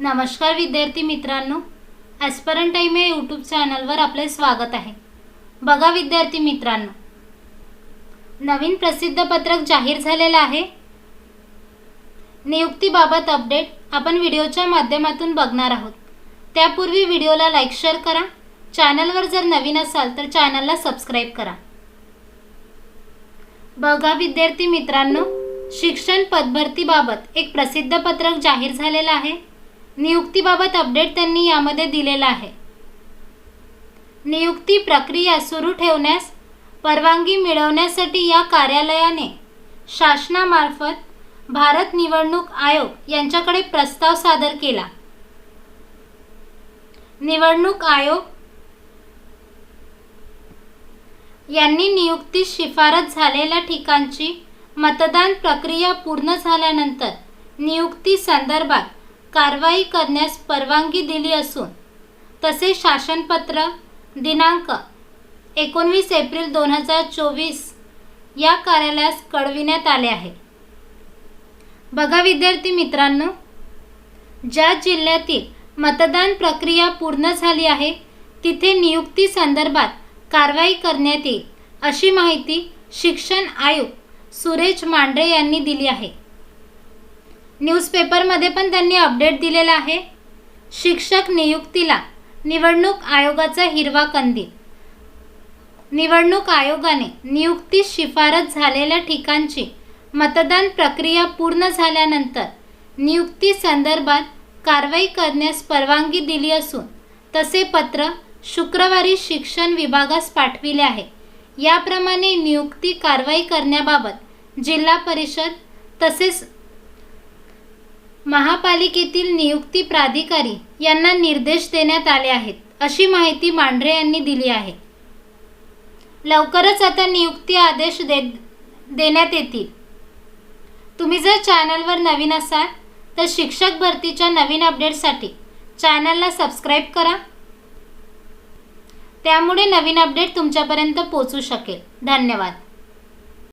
नमस्कार विद्यार्थी मित्रांनो ॲस्परंट टाईम या यूट्यूब चॅनलवर आपले स्वागत आहे. बघा विद्यार्थी मित्रांनो नवीन प्रसिद्ध पत्रक जाहीर झालेलं आहे. नियुक्तीबाबत अपडेट आपण व्हिडिओच्या माध्यमातून बघणार आहोत. त्यापूर्वी व्हिडिओला लाईक शेअर करा. चॅनलवर जर नवीन असाल तर चॅनलला सबस्क्राईब करा. बघा विद्यार्थी मित्रांनो शिक्षण पदभरतीबाबत एक प्रसिद्ध पत्रक जाहीर झालेलं आहे. नियुक्तीबाबत अपडेट त्यांनी यामध्ये दिलेला आहे. नियुक्ती प्रक्रिया सुरू ठेवण्यास परवानगी मिळवण्यासाठी या कार्यालयाने शासनामार्फत भारत निवडणूक आयोग यांच्याकडे प्रस्ताव सादर केला. निवडणूक आयोग यांनी नियुक्ती शिफारस झालेल्या ठिकाणची मतदान प्रक्रिया पूर्ण झाल्यानंतर नियुक्ती संदर्भात कारवाई करण्यास परवानगी दिली असून तसे शासनपत्र दिनांक एकोणवीस एप्रिल दोन हजार चोवीस या कार्यालयास कळविण्यात आले आहे. बघा विद्यार्थी मित्रांनो ज्या जिल्ह्यातील मतदान प्रक्रिया पूर्ण झाली आहे तिथे नियुक्ती संदर्भात कारवाई करण्यात येईल अशी माहिती शिक्षण आयुक्त सुरेश मांढरे यांनी दिली आहे. न्यूजपेपरमध्ये पण त्यांनी अपडेट दिलेला आहे. शिक्षक नियुक्तीला निवडणूक आयोगाचा हिरवा कंदील निवडणूक आयोगाने नियुक्ती शिफारस झालेल्या ठिकाणची मतदान प्रक्रिया पूर्ण झाल्यानंतर नियुक्ती संदर्भात कारवाई करण्यास परवानगी दिली असून तसे पत्र शुक्रवारी शिक्षण विभागास पाठविले आहे. याप्रमाणे नियुक्ती कारवाई करण्याबाबत जिल्हा परिषद तसेच महापालिकेतील नियुक्ती प्राधिकारी यांना निर्देश देण्यात आले आहेत अशी माहिती मांढरे यांनी दिली आहे. लवकरच आता नियुक्ती आदेश दे देण्यात येतील. तुम्ही जर चॅनलवर नवीन असाल तर शिक्षक भरतीच्या नवीन अपडेटसाठी चॅनलला सबस्क्राईब करा. त्यामुळे नवीन अपडेट तुमच्यापर्यंत पोचू शकेल. धन्यवाद.